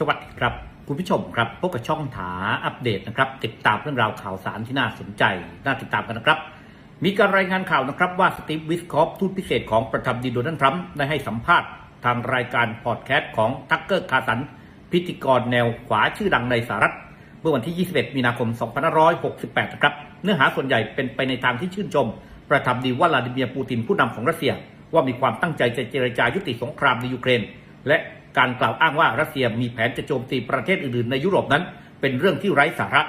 สวัสดีครับ คุณผู้ชมครับพบกับช่องถาอัปเดตนะครับ ติดตามเรื่องราวข่าวสารที่น่าสนใจ น่าติดตามกันนะครับ มีการรายงานข่าวนะครับว่าสตีฟวิสคอฟทูตพิเศษของประธานาธิบดีโดนัลด์ทรัมป์ได้ให้สัมภาษณ์ทางรายการพอดแคสต์ของทักเกอร์คาสัน พิธีกรแนวขวาชื่อดังในสหรัฐ เมื่อวันที่ 21 มีนาคม 2568 นะครับ เนื้อหาส่วนใหญ่เป็นไปในทางที่ชื่นชม ประธานาธิบดีวลาดิเมียร์ปูตินผู้นำของรัสเซีย ว่ามีความตั้งใจจะเจรจายุติสงครามในยูเครน และ การกล่าวอ้างว่ารัสเซียมีแผนจะโจมตีประเทศอื่นๆในยุโรปนั้น เป็นเรื่องที่ไร้สาระ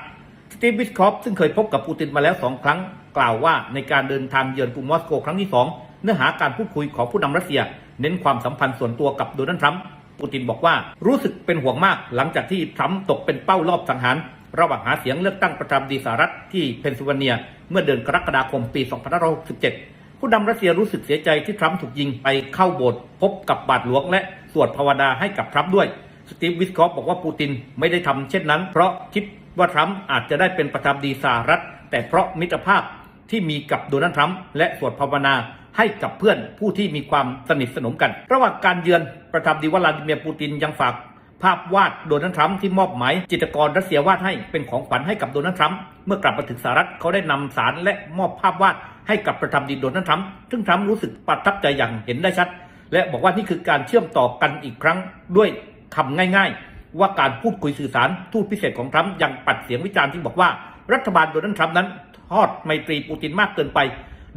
สตีฟวิสคอฟซึ่งเคยพบกับปูตินมาแล้วสองครั้ง กล่าวว่าในการเดินทางเยือนกรุงมอสโกครั้งที่สองเนื้อหาการพูดคุยของผู้นำรัสเซีย เน้นความสัมพันธ์ส่วนตัวกับโดนัลด์ทรัมป์ปูตินบอกว่ารู้สึกเป็นห่วงมาก หลังจากที่ทรัมป์ตกเป็นเป้ารอบสังหาร ระหว่างหาเสียงเลือกตั้งประธานาธิบดีสหรัฐที่เพนซิลเวเนีย เมื่อเดือนกรกฎาคมปี 2567 ผู้นำรัสเซียรู้สึกเสียใจที่ทรัมป์ถูกยิงไปเข้าโบสถ์พบกับบาทหลวงและ วดภาวนาให้กับทรัมป์ด้วยสตีฟวิสคอฟบอกว่าปูตินไม่ได้ทำเช่นนั้น เพราะคิดว่าทรัมป์อาจจะได้เป็นประธานดีสหรัฐ แต่เพราะมิตรภาพที่มีกับโดนัลด์ทรัมป์และสวดภาวนาให้กับเพื่อนผู้ที่มีความสนิทสนมกัน ระหว่างการเยือนประธานดีวลาดิเมียร์ปูตินยังฝาก ภาพวาดโดนัลด์ทรัมป์ที่มอบหมายจิตรกรรัสเซียวาดให้เป็นของขวัญให้กับโดนัลด์ทรัมป์เมื่อกลับมาถึงสหรัฐเขาได้นำสารและมอบภาพวาดให้กับประธานดีโดนัลด์ทรัมป์ซึ่งทรัมป์รู้สึกประทับใจอย่างเห็นได้ชัด และบอกว่านี่คือการเชื่อมต่อกันอีกครั้งด้วยคำง่าย ๆ ว่าการพูดคุยสื่อสารทูตพิเศษของทรัมป์ยังปัดเสียงวิจารณ์ที่บอกว่า รัฐบาลโดนัลด์ทรัมป์นั้นทอดไมตรีปูตินมากเกินไป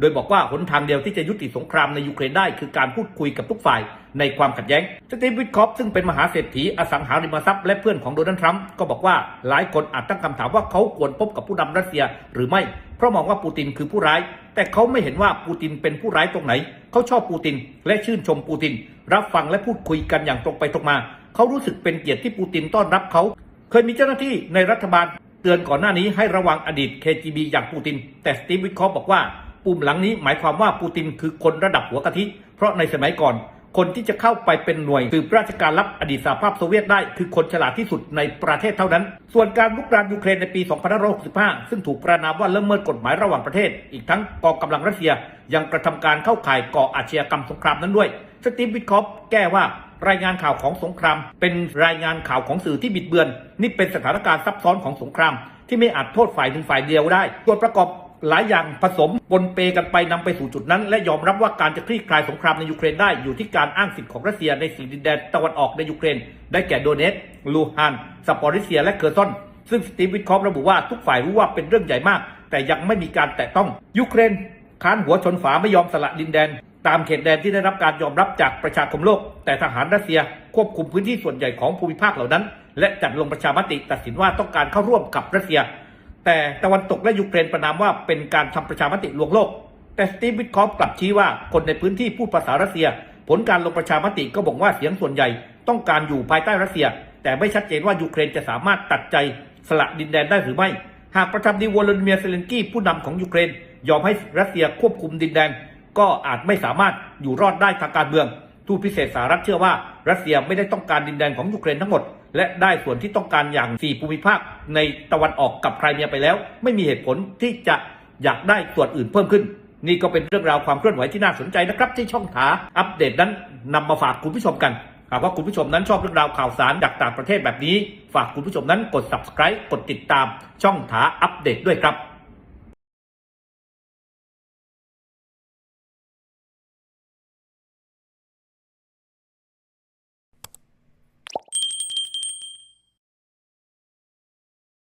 โดยบอกว่าหนทางเดียวที่จะยุติสงครามในยูเครนได้คือการพูดคุยกับทุกฝ่ายในความขัดแย้งสตีฟวิทคอฟซึ่งเป็นมหาเศรษฐีอสังหาริมทรัพย์และเพื่อนของโดนัลด์ทรัมป์ก็บอกว่าหลายคนอาจตั้งคำถามว่าเขาควรพบกับผู้นำรัสเซียหรือไม่ เพราะมองว่าปูตินคือผู้ร้าย แต่เขาไม่เห็นว่าปูตินเป็นผู้ร้ายตรงไหน เขาชอบปูติน และชื่นชมปูติน รับฟังและพูดคุยกันอย่างตรงไปตรงมา เขารู้สึกเป็นเกียรติที่ปูตินต้อนรับเขา เคยมีเจ้าหน้าที่ในรัฐบาลเตือนก่อนหน้านี้ให้ระวังอดีต KGB อย่างปูติน แต่สตีฟวิทคอฟบอกว่า ปุ่มหลังนี้หมายความว่าปูตินคือคนระดับหัวกะทิ เพราะในสมัยก่อนคนที่จะเข้าไปเป็นหน่วยสืบราชการลับอดีตสหภาพโซเวียตได้ คือคนฉลาดที่สุดในประเทศเท่านั้น ส่วนการลุกรานยูเครนในปี 2565 ซึ่งถูกประนามว่าละเมิดกฎหมายระหว่างประเทศ อีกทั้งกองกำลังรัสเซียยังกระทำการเข้าข่ายก่ออาชญากรรมสงครามนั้นด้วย สตีฟวิทคอฟแก้ว่ารายงานข่าวของสงคราม เป็นรายงานข่าวของสื่อที่บิดเบือน นี่เป็นสถานการณ์ซับซ้อนของสงคราม ที่ไม่อาจโทษฝ่ายหนึ่งฝ่ายเดียวได้ส่วนประกอบ หลายอย่างผสมปนเปกันไปนำไปสู่จุดนั้น และยอมรับว่าการจะคลี่คลายสงครามในยูเครนได้อยู่ที่การอ้างสิทธิ์ของรัสเซียในสี่ดินแดนตะวันออกในยูเครน ได้แก่โดเนตลูฮานซาปอริเซีย และเคอร์ซอน ซึ่งสตีฟวิทคอฟระบุว่าทุกฝ่ายรู้ว่าเป็นเรื่องใหญ่มาก แต่ยังไม่มีการแตะต้องยูเครนค้านหัวชนฝาไม่ยอมสละดินแดน ตามเขตแดนที่ได้รับการยอมรับจากประชาคมโลก แต่ทหารรัสเซียควบคุมพื้นที่ส่วนใหญ่ของภูมิภาคเหล่านั้น และจัดลงประชามติตัดสินว่าต้องการเข้าร่วมกับรัสเซีย แต่ตะวันตกและยูเครนประนามว่าเป็นการทำประชามติลวงโลก แต่สตีฟวิทคอฟกลับชี้ว่าคนในพื้นที่พูดภาษารัสเซีย ผลการลงประชามติก็บอกว่าเสียงส่วนใหญ่ ต้องการอยู่ภายใต้รัสเซีย แต่ไม่ชัดเจนว่ายูเครนจะสามารถตัดใจสละดินแดนได้หรือไม่ หากประธานาธิบดีวลาดิเมียร์เซเลนกี้ผู้นำของยูเครน ยอมให้รัสเซียควบคุมดินแดน ก็อาจไม่สามารถอยู่รอดได้ทางการเมืองทูตพิเศษสหรัฐเชื่อว่ารัสเซียไม่ได้ต้องการดินแดนของยูเครนทั้งหมด และได้ส่วนที่ต้องการอย่าง 4 ภูมิภาคในตะวันออกกับไครเมียไปแล้ว ไม่มีเหตุผลที่จะอยากได้ส่วนอื่นเพิ่มขึ้น นี่ก็เป็นเรื่องราวความเคลื่อนไหวที่น่าสนใจนะครับ ที่ช่องถาอัปเดตนั้นนำมาฝากคุณผู้ชมกันหากว่าคุณผู้ชมนั้นชอบเรื่องราวข่าวสารจากต่างประเทศแบบนี้ ฝากคุณผู้ชมนั้นกด subscribe กดติดตามช่องถาอัปเดตด้วยครับ